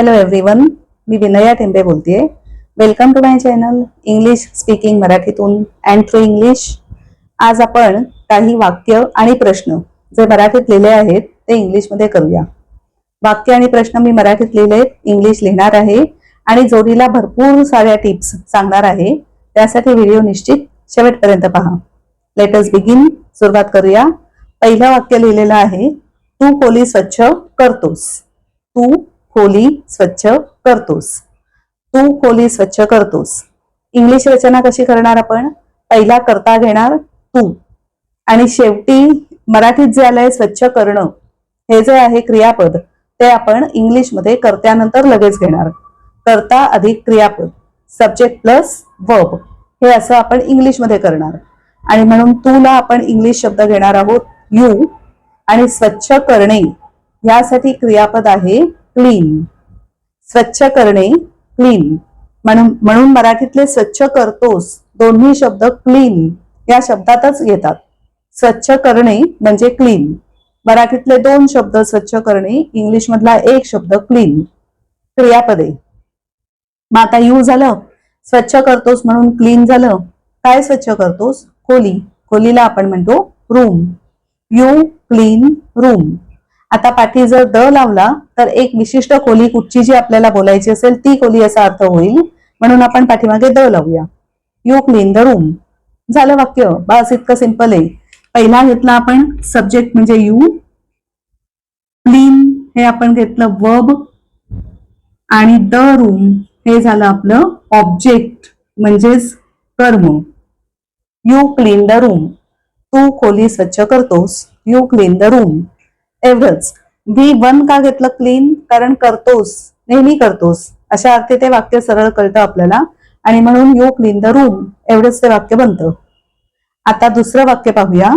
Hello everyone मी विनया टेंबे बोलतेय. Welcome to my channel English speaking मराठीतून अँड थ्रू इंग्लिश आज आपण काही वाक्य आणि प्रश्न जे मराठीत लिहिले आहेत ते इंग्लिशमध्ये करूया. वाक्य आणि प्रश्न मी मराठीत लिहिले इंग्लिश लिहिणार आहे आणि जोडीला भरपूर साऱ्या टिप्स सांगणार आहे. त्यासाठी व्हिडिओ निश्चित शेवटपर्यंत पहा. लेटस बिगिन सुरुवात करूया. पहिलं वाक्य लिहिलेलं आहे तू खोली स्वच्छ करतोस. तू खोली स्वच्छ करतोस. तू खोली स्वच्छ करतोस. इंग्लिश रचना कशी करणार आपण? पहिला करता घेणार तू. आणि शेवटी मराठीत जे आलंय स्वच्छ करणं हे जे आहे क्रियापद ते आपण इंग्लिशमध्ये करत्यानंतर लगेच घेणार. करता अधिक क्रियापद. सब्जेक्ट प्लस वर्ब हे असं आपण इंग्लिशमध्ये करणार. आणि म्हणून तूला आपण इंग्लिश शब्द घेणार आहोत यू आणि स्वच्छ करणे यासाठी क्रियापद आहे क्लीन. स्वच्छ करणे क्लीन. म्हणून म्हणून मराठीतले स्वच्छ करतोस दोन्ही शब्द क्लीन या शब्दातच येतात. स्वच्छ करणे म्हणजे क्लीन. मराठीतले दोन शब्द स्वच्छ करणे इंग्लिश मधला एक शब्द क्लीन. क्रियापदे. मग आता यू झालं. स्वच्छ करतोस म्हणून क्लीन झालं. काय स्वच्छ करतोस? खोली. खोलीला आपण म्हणतो रूम. You clean room. आता पाठी जर द लावला तर एक विशिष्ट खोली कुठची जी आपल्याला बोलायची असेल ती खोली असा अर्थ होईल. म्हणून आपण पाठीमागे द लावूया. यू क्लीन द रूम झालं वाक्य? बस इतकं सिंपल आहे. पहिला घेतला आपण सब्जेक्ट म्हणजे यू क्लीन हे आपण घेतलं वर्ब आणि द रूम हे झालं आपलं ऑब्जेक्ट म्हणजेच कर्म. यू क्लीन द रूम तू खोली स्वच्छ करतोस. यू क्लीन द रूम एवढंच. व्ही वन का घेतलं क्लीन कारण करतोस नेहमी करतोस. अशा अर्थी ते वाक्य सरळ कळतं आपल्याला. आणि म्हणून यू क्लीन द रूम एवढंच ते वाक्य बनतं. आता दुसरं वाक्य पाहूया.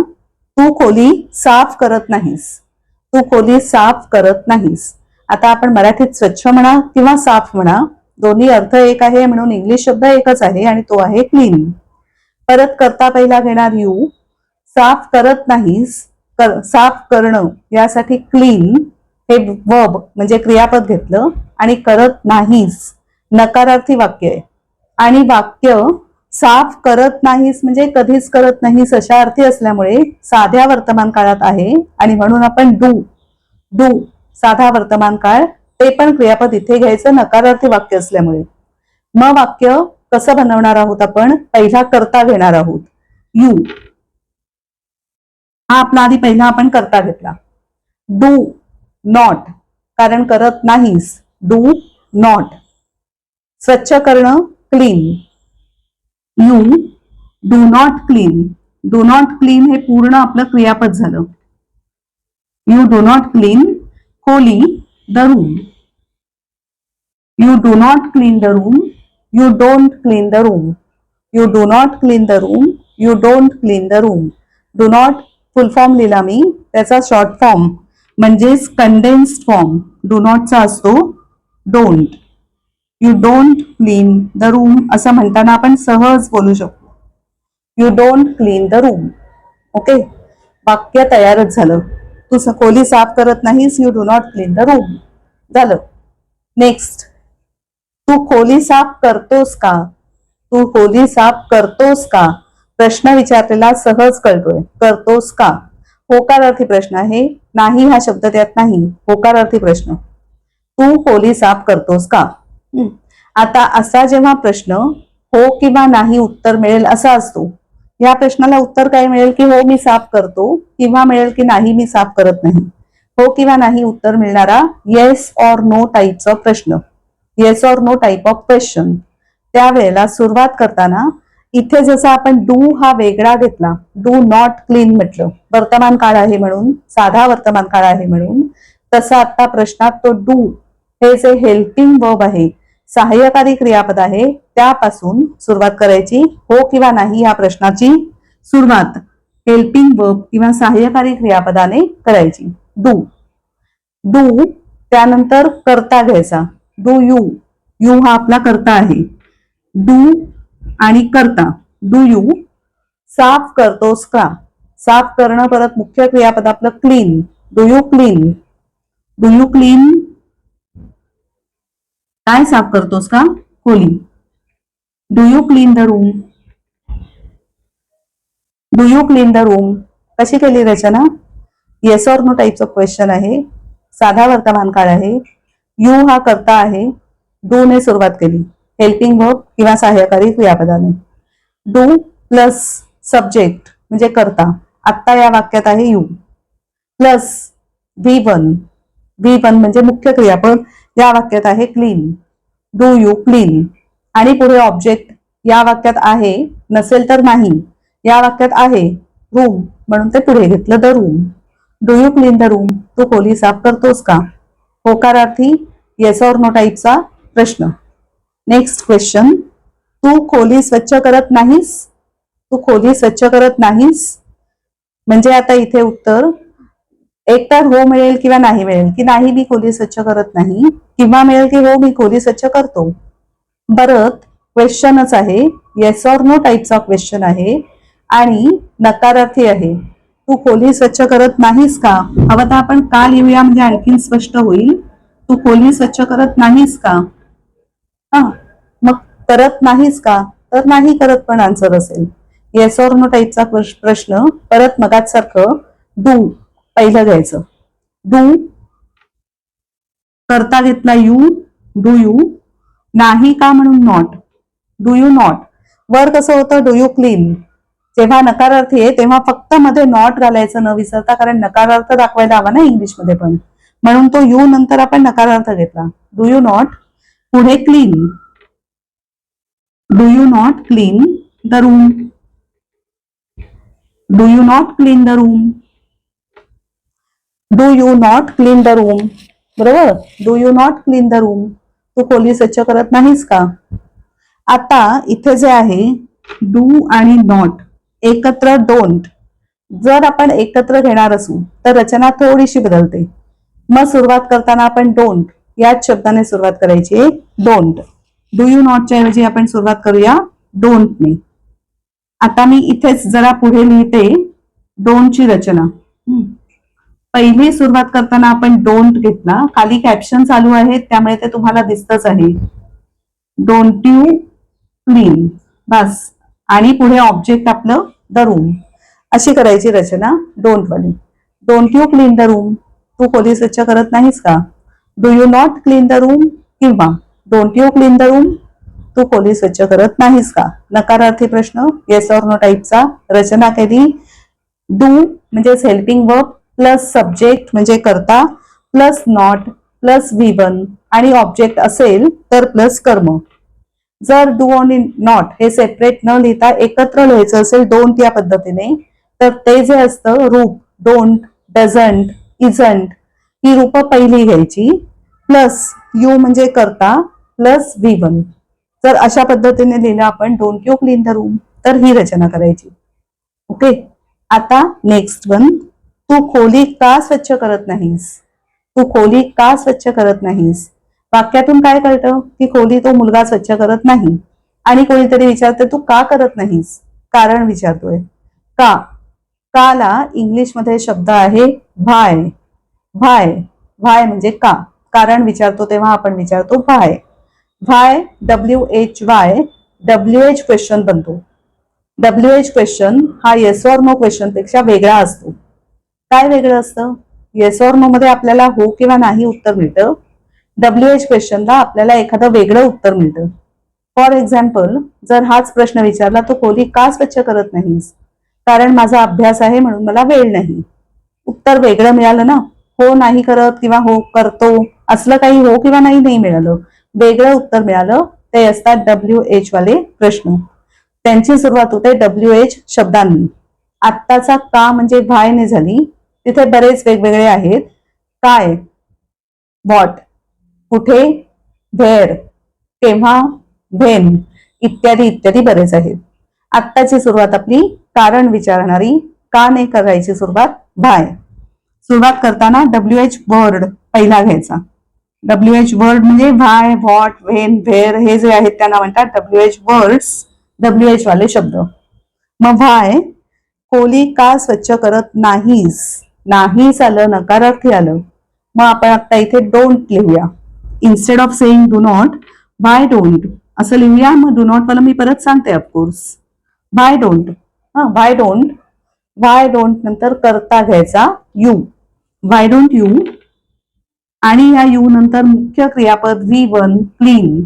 तू खोली साफ करत नाहीस. तू खोली साफ करत नाहीस. आता आपण मराठीत स्वच्छ म्हणा किंवा साफ म्हणा दोन्ही अर्थ एक आहे म्हणून इंग्लिश शब्द एकच आहे आणि तो आहे क्लीन परत करता पहिला घेणार यू साफ करत नाहीस कर, साफ करणं यासाठी क्लीन हे वर्ब म्हणजे क्रियापद घेतलं आणि करत नाहीस. नकारार्थी वाक्य आहे. आणि वाक्य साफ करत नाहीस म्हणजे कधीच करत नाहीस अशा अर्थी असल्यामुळे साध्या वर्तमान काळात आहे आणि म्हणून आपण डू डू साधा वर्तमान काळ ते पण क्रियापद इथे घ्यायचं नकारार्थी वाक्य असल्यामुळे. मग वाक्य कसं बनवणार आहोत आपण? पहिला करता घेणार आहोत. यू हा आपला आधी पहिला आपण करता घेतला. डू नॉट कारण करत नाहीस. डू नॉट स्वच्छ करणं clean you do not clean do not clean हे पूर्ण आपलं क्रियापद झालं. यू डू नॉट क्लीन खोली the room you do not clean the room you don't clean the room you do not clean the room you don't clean the room do not full form लिहिला मी. त्याचा short form म्हणजेच condensed form do नॉटचा असतो don't you don't clean the room असं म्हणताना आपण सहज बोलू शकतो. You don't clean the room okay वाक्य तयारच झालं. तू स- खोली साफ करत नाहीस. You do not clean the room झालं. नेक्स्ट तू खोली साफ करतोस का? तू खोली साफ करतोस का? प्रश्न विचारलेला सहज कळतोय. करतोस का? होकारार्थी प्रश्न आहे. नाही हा शब्द त्यात नाही. होकारार्थी प्रश्न. तू खोली साफ करतोस का? आता असा जेव्हा प्रश्न हो किंवा नाही उत्तर मिळेल असा असतो. या प्रश्नाला उत्तर काय मिळेल की हो मी साफ करतो किंवा मिळेल की नाही मी साफ करत नाही. हो किंवा नाही उत्तर मिळणारा येस ऑर नो टाईपचा प्रश्न. Yes or no type of question त्यावेळेला सुरुवात करताना इथे जसं आपण डू हा वेगळा घेतला डू नॉट क्लीन म्हटलं. वर्तमान काळ आहे म्हणून साधा वर्तमान काळ आहे म्हणून तसं आता प्रश्नात तो डू हे जे हेल्पिंग वर्ब आहे सहाय्यकारी क्रियापद आहे त्यापासून सुरुवात करायची हो किंवा नाही या प्रश्नाची सुरुवात. हेल्पिंग वर्ब किंवा सहाय्यकारी क्रियापदाने करायची. डू डू त्यानंतर करता घ्यायचा. डू यू यू हा आपला करता आहे. डू आणि करता. डू यू साफ करतोस का साफ करणं परत मुख्य क्रियापद आपलं clean do you clean do you clean काय साफ करतोस का खोली. Do you clean the room do you clean the room कशी केली रचना? येस ऑर नो टाईपचं क्वेश्चन आहे. साधा वर्तमान काळ आहे. यू हा करता आहे. डू ने सुरुवात केली. हेल्पिंग वर्ब किंवा सहाय्यकारी क्रियापदाने डू प्लस सब्जेक्ट म्हणजे करता. आत्ता या वाक्यात आहे you plus V one V one म्हणजे मुख्य क्रियापद या वाक्यात आहे क्लीन डू यू क्लीन आणि पुढे ऑब्जेक्ट या वाक्यात आहे नसेल तर नाही. या वाक्यात आहे रूम म्हणून ते पुढे घेतलं the room do you clean the room तू खोली साफ करतोस का? होकारार्थी येस ऑर नो टाईपचा प्रश्न. नेक्स्ट क्वेश्चन तू खोली स्वच्छ करत नाहीस? तू खोली स्वच्छ करत नाहीस? म्हणजे आता इथे उत्तर एक तर हो मिळेल किंवा नाही मिळेल की नाही मी खोली स्वच्छ करत नाही किंवा मिळेल की हो मी खोली स्वच्छ करतो? परत क्वेश्चनच आहे. येस ऑर नो टाईपचा क्वेश्चन आहे. आणि नकारार्थी आहे. तू खोली स्वच्छ करत नाहीस का? हवं तर आपण का लिहूया म्हणजे आणखीन स्पष्ट होईल. तू खोली स्वच्छ करत नाहीस का? हा मग करत नाहीस का? तर नाही करत पण आन्सर असेल. येस ऑर नो टाईपचा प्रश्न परत मगात सारखं डू पहिलं घ्यायचं. डू करता घेतला यू डू यू नाही का म्हणून नॉट डू यू नॉट वर कसं होतं डू यू क्लीन जेव्हा नकारार्थी आहे तेव्हा फक्त मध्ये नॉट घालायचं न विसरता कारण नकारार्थ दाखवायला हवा ना इंग्लिशमध्ये पण. म्हणून तो यू नंतर आपण नकारार्थ घेतला. डू यू नॉट पुढे clean do you not clean the room do you not clean the room do you not clean the room बरोबर? Do you not clean the room तू खोली स्वच्छ करत नाहीस का? आता इथे जे आहे डू आणि नॉट एकत्र डोंट जर आपण एकत्र घेणार असू तर रचना थोडीशी बदलते. मग सुरुवात करताना आपण डोंट याच शब्दाने सुरुवात करायची डोंट डू यू नॉटच्या ऐवजी आपण सुरुवात करूया. डोंटने आता मी इथेच जरा पुढे लिहिते. डोंटची रचना. पहिली सुरुवात करताना आपण डोंट घेतला. खाली कॅप्शन चालू आहेत त्यामुळे ते तुम्हाला दिसतच आहे. डोंट यू क्लीन बस. आणि पुढे ऑब्जेक्ट आपलं द रूम अशी करायची रचना. डोंट वाली. Don't you clean the room तू खोली स्वच्छ करत नाहीस का? Do you not clean the room किंवा don't you clean the room तू खोली स्वच्छ करत नाहीस का? नकारार्थी प्रश्न येस ऑर नो टाईपचा रचना केली. डू म्हणजेच हेल्पिंग वर्क प्लस सब्जेक्ट म्हणजे करता प्लस नॉट प्लस व्ही आणि ऑब्जेक्ट असेल तर प्लस कर्म. जर डू आणि नॉट हे सेपरेट न लिहिता एकत्र लिहायचं असेल डोंट या पद्धतीने तर ते जे असतं रूप डोंट डझंट इझंट ही रूप पहिली घ्यायची. प्लस यू म्हणजे करता प्लस व्ही वन जर अशा पद्धतीने लिहिलं आपण don't you clean the room तर ही रचना करायची. ओके आता नेक्स्ट वन तू खोली का स्वच्छ करत नाहीस? तू खोली का स्वच्छ करत नाहीस? वाक्यातून काय कळतं? की खोली तो मुलगा स्वच्छ करत नाही. आणि कोणीतरी विचारते तू का करत नाहीस? कारण विचारतोय. का? काला इंग्लिशमध्ये शब्द आहे भाय. व्हाय. व्हाय म्हणजे का? कारण विचारतो तेव्हा आपण विचारतो why. Why W H Y W H question बनतो. डब्ल्यू एच क्वेश्चन हा येस ऑर नो क्वेश्चनपेक्षा वेगळा असतो. काय वेगळं असतं? येस ऑर नो मध्ये आपल्याला हो किंवा नाही उत्तर मिळतं. डब्ल्यू एच क्वेश्चनला आपल्याला एखादं वेगळं उत्तर मिळतं. फॉर एक्झाम्पल जर हाच प्रश्न विचारला तो खोली का स्वच्छ करत नाहीस? कारण माझा अभ्यास आहे म्हणून मला वेळ नाही. उत्तर वेगळं मिळालं ना? हो नाही करत किंवा हो करतो असलं काही हो किंवा नाही नाही मिळालं. वेगळं उत्तर मिळालं ते असतात डब्ल्यू एच वाले प्रश्न. त्यांची सुरुवात होते डब्ल्यू एच शब्दांनी. आत्ताचा का म्हणजे व्हायने झाली तिथे बरेच वेगवेगळे आहेत. काय? व्हॉट कुठे? व्हेअर केव्हा? व्हेन इत्यादी इत्यादी बरेच आहेत. आत्ताची सुरुवात आपली कारण विचारणारी का नाही करायची सुरुवात? भाय. सुरुवात करताना डब्ल्यू एच वर्ड पहिला घ्यायचा. डब्ल्यू एच वर्ड म्हणजे व्हाय व्हॉट व्हेन व्हेअर हे जे आहेत त्यांना म्हणतात W H words W H वाले शब्द. मग व्हाय खोली का स्वच्छ करत नाहीस? नाहीस आलं नकारार्थी आलं. मग आपण आता इथे डोंट लिहूया. Instead of saying do not why don't असं लिहूया मग डू नॉट वाला मी परत सांगते ऑफकोर्स बाय डोंट हा बाय डोंट बाय डोंट नंतर करता घ्यायचा यू वाय डोंट यू आणि या यू नंतर मुख्य क्रियापद व्ही वन क्लीन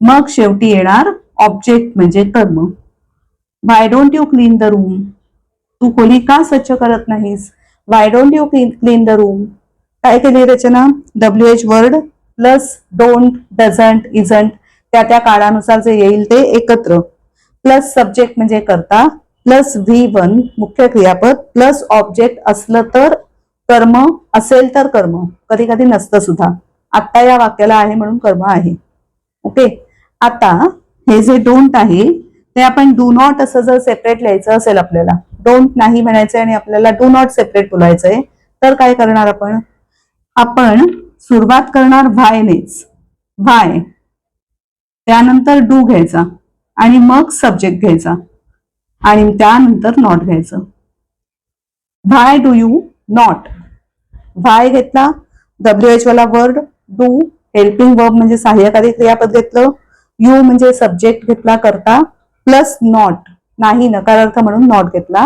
मग शेवटी येणार ऑब्जेक्ट म्हणजे कर्म why don't you clean the room तू खोली का स्वच्छ करत नाहीस? Why don't you clean clean the room काय केली रचना? W H word plus don't doesn't isn't त्या त्या काळानुसार जे येईल ते एकत्र. प्लस सब्जेक्ट म्हणजे करता. प्लस व्ही वन मुख्य क्रियापद. प्लस ऑब्जेक्ट असलं तर कर्म असेल तर कर्म. कधी कधी नसतं सुद्धा. आता या वाक्याला आहे म्हणून कर्म आहे. ओके आता हे जे डोंट आहे ते आपण डू नॉट असं जर सेपरेट लिहायचं असेल आपल्याला डोंट नाही म्हणायचंय आणि आपल्याला डू नॉट सेपरेट बोलायचंय तर काय करणार आपण? आपण सुरुवात करणार व्हायनेच व्हाय त्यानंतर डू घ्यायचा आणि मग सब्जेक्ट घ्यायचा आणि त्यानंतर नॉट घ्यायचं. Why do you not. Why घेतला डब्ल्यू एच वाला वर्ड डू हेल्पिंग वर्ब म्हणजे सहाय्यकारी क्रियापद घेतलं यू म्हणजे सब्जेक्ट घेतला करता प्लस नॉट नाही नकारार्थ म्हणून नॉट घेतला.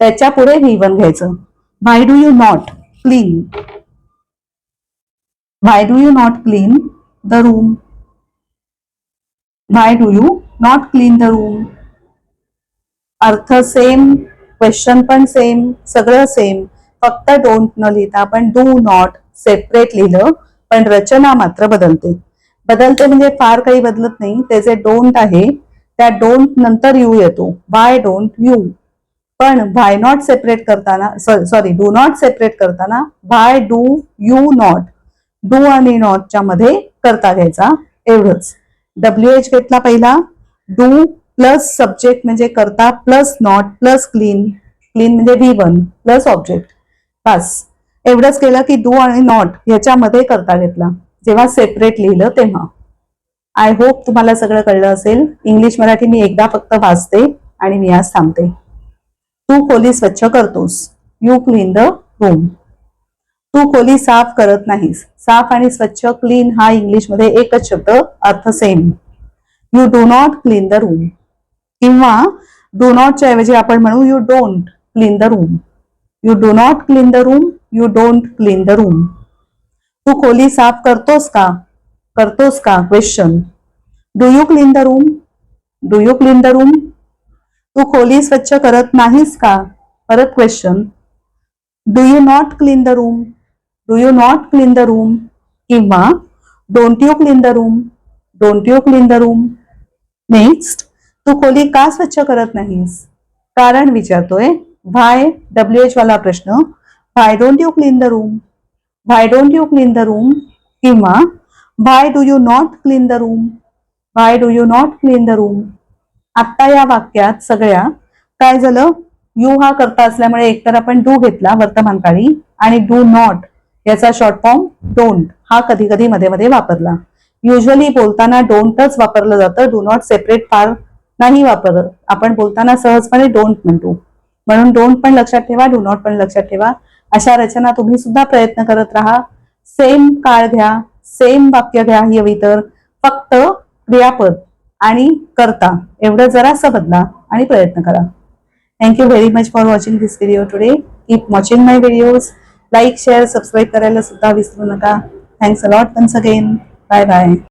त्याच्या पुढे व्ही वन घ्यायचं. Why do you not clean why do you not clean the room why do you not clean the room अर्थ सेम क्वेश्चन पण सेम सगळं सेम फक्त डोंट न लिहिता आपण डू नॉट सेपरेट लिहिलं पण रचना मात्र बदलते. बदलते म्हणजे फार काही बदलत नाही. ते जे डोंट आहे त्या डोंट नंतर यू येतो. वाय डोंट यू पण व्हाय नॉट सेपरेट करताना सॉरी डू नॉट सेपरेट करताना why do you not do आणि नॉटच्या मध्ये करता घ्यायचा एवढंच. डब्ल्यू एच घेतला पहिला. डू प्लस सब्जेक्ट म्हणजे करता plus not plus clean clean म्हणजे व्ही वन प्लस ऑब्जेक्ट बस एवढंच केलं की डू आणि नॉट ह्याच्यामध्ये करता घेतला. जेव्हा सेपरेट लिहिलं तेव्हा. आय होप तुम्हाला सगळं कळलं असेल. इंग्लिश मराठी मी एकदा फक्त वाचते आणि मी आज थांबते. तू खोली स्वच्छ करतोस. यू क्लीन द रूम तू खोली साफ करत नाहीस. साफ आणि स्वच्छ क्लीन हा इंग्लिशमध्ये एकच शब्द अर्थ same you do not clean the room किंवा डू नॉटच्या ऐवजी आपण म्हणू you don't clean the room you do not clean the room you don't clean the room तू खोली साफ़ करतोस का? करतोस का? Question do you clean the room do you clean the room तू खोली स्वच्छ करत नाहीस का? परत question do you not clean the room do you not clean the room किंवा don't you clean the room don't you clean the room next तू खोली का स्वच्छ करत नाहीस? कारण विचारतोय. व्हाय डब्ल्यू एच वाला प्रश्न. Why don't you clean the room why don't you clean the room किंवा why do you not clean the room why do you not clean the room आत्ता या वाक्यात सगळ्या काय झालं? यू हा करता असल्यामुळे एकतर आपण डू घेतला वर्तमान काळी आणि डू नॉट याचा शॉर्ट फॉर्म डोंट हा कधी कधी मध्ये मध्ये वापरला. युजली बोलताना डोंटच वापरलं जातं. डू नॉट सेपरेट फार नाही वापरत. आपण बोलताना सहजपणे डोंट म्हणतो. म्हणून डोंट पण लक्षात ठेवा डू नॉट पण लक्षात ठेवा. अशा रचना तुम्ही सुद्धा प्रयत्न करत राहा. सेम काळ घ्या सेम वाक्य घ्या हवी तर फक्त क्रियापद आणि करता एवढं जरासं बदला आणि प्रयत्न करा. Thank you very much for watching this video today keep watching my videos like share subscribe करायला सुद्धा विसरू नका. Thanks a lot once again bye bye